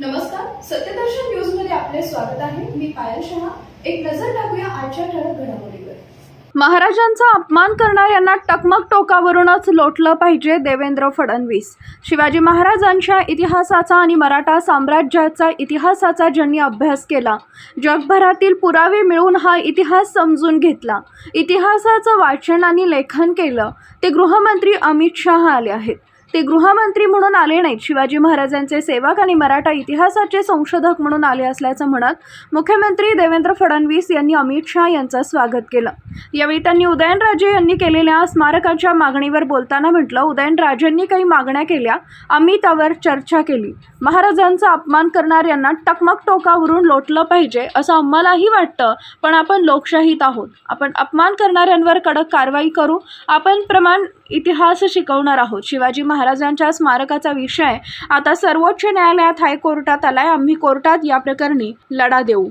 नमस्कार सत्यदर्शन न्यूजमध्ये आपले स्वागत आहे. मी पायल शहा. एक नजर टाकूया आजच्या ठळक घडामोडीवर. महाराजांचा अपमान करणाऱ्यांना टकमक टोकावरूनच लोटलं पाहिजे देवेंद्र फडणवीस. शिवाजी महाराजांच्या इतिहासाचा आणि मराठा साम्राज्याचा इतिहासाचा ज्यांनी अभ्यास केला जगभरातील पुरावे मिळून हा इतिहास समजून घेतला. इतिहासाचं वाचन आणि लेखन केलं ते गृहमंत्री अमित शहा आले आहेत. ते गृहमंत्री म्हणून आले नाहीत. शिवाजी महाराजांचे सेवक आणि मराठा इतिहासाचे संशोधक म्हणून आले असल्याचं म्हणत मुख्यमंत्री देवेंद्र फडणवीस यांनी अमित शहा यांचं स्वागत केलं. यावेळी त्यांनी उदयनराजे यांनी केलेल्या स्मारकाच्या मागणीवर बोलताना म्हटलं उदयनराजेंनी काही मागण्या केल्या आम्ही त्यावर चर्चा केली. महाराजांचा अपमान करणाऱ्यांना टकमक टोकावरून लोटलं पाहिजे असं आम्हालाही वाटतं पण आपण लोकशाहीत आहोत. आपण अपमान करणाऱ्यांवर कडक कारवाई करू. आपण प्रमाण इतिहास शिकवणार आहोत. शिवाजी महाराजांच्या स्मारकाचा विषय आता सर्वोच्च न्यायालयात हायकोर्टात आलाय. आम्ही कोर्टात या प्रकरणी लढा देऊ.